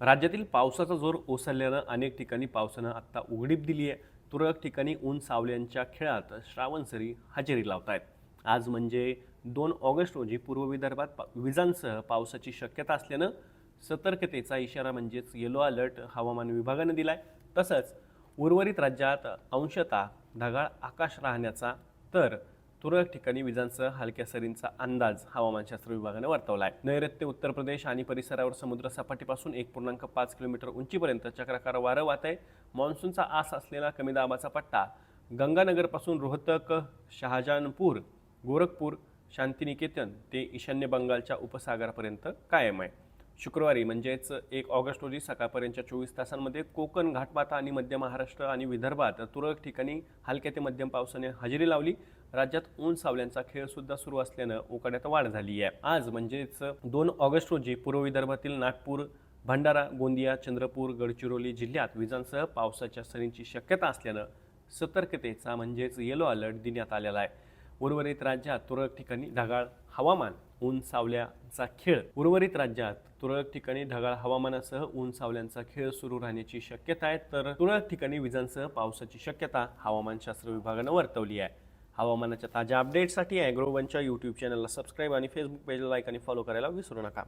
राज्यातील पावसाचा जोर ओसरल्यानं अनेक ठिकाणी पावसानं आत्ता उघडीप दिली आहे. तुरळक ठिकाणी ऊन सावल्यांच्या खेळात श्रावणसरी हजेरी लावत आहेत आज म्हणजे दोन ऑगस्ट रोजी पूर्व विदर्भात पा- विजांसह पावसाची शक्यता असल्यानं सतर्कतेचा इशारा म्हणजेच येलो अलर्ट हवामान विभागानं आहे तसंच उर्वरित राज्यात अंशतः ढगाळ आकाश राहण्याचा तर तुरळक ठिकाणी विजांसह हलक्या सरींचा अंदाज हवामानशास्त्र विभागानं वर्तवला आहे. नैऋत्य उत्तर प्रदेश आणि परिसरावर समुद्र सपाटीपासून एक पूर्णांक पाच किलोमीटर उंचीपर्यंत चक्राकार वारं वाहत आहे. मान्सूनचा आस असलेला कमी दाबाचा पट्टा गंगानगरपासून रोहतक शहाजहानपूर गोरखपूर शांतिनिकेतन ते ईशान्य बंगालच्या उपसागरापर्यंत कायम आहे. शुक्रवारी म्हणजेच एक ऑगस्ट रोजी सकाळपर्यंतच्या चोवीस तासांमध्ये कोकण घाटमाथा आणि मध्य महाराष्ट्र आणि विदर्भात तुरळक ठिकाणी हलक्या ते मध्यम पावसाने हजेरी लावली. राज्यात ऊन सावल्यांचा खेळ सुद्धा सुरू असल्यानं उकाड्यात वाढ झाली आहे. आज म्हणजेच दोन ऑगस्ट रोजी पूर्व विदर्भातील नागपूर भंडारा गोंदिया चंद्रपूर गडचिरोली जिल्ह्यात विजांसह पावसाच्या सरींची शक्यता असल्यानं सतर्कतेचा म्हणजेच येलो अलर्ट देण्यात आलेला आहे. उर्वरित राज्यात तुरळक ठिकाणी ढगाळ हवामान ऊन सावल्याचा खेळ. उर्वरित राज्यात तुरळक ठिकाणी ढगाळ हवामानासह ऊन सावल्यांचा खेळ सुरू राहण्याची शक्यता आहे. तर तुरळक ठिकाणी विजांसह पावसाची शक्यता हवामानशास्त्र विभागानं वर्तवली आहे. हवामानाच्या ताज्या अपडेट्ससाठी ॲग्रोवनच्या यूट्यूब चॅनलला सबस्क्राईब आणि फेसबुक पेजला लाईक आणि फॉलो करायला विसरू नका.